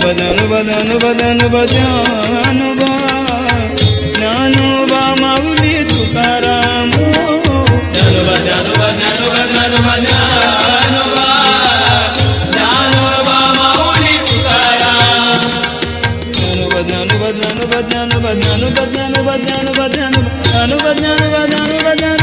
Dnyanoba Dnyanoba Dnyanoba Mauli Tukaram Dnyanoba Dnyanoba Dnyanoba Dnyanoba Dnyanoba Dnyanoba Mauli Tukaram Dnyanoba Dnyanoba Dnyanoba Dnyanoba Dnyanoba Dnyanoba Dnyanoba Dnyanoba Dnyanoba Dnyanoba Dnyanoba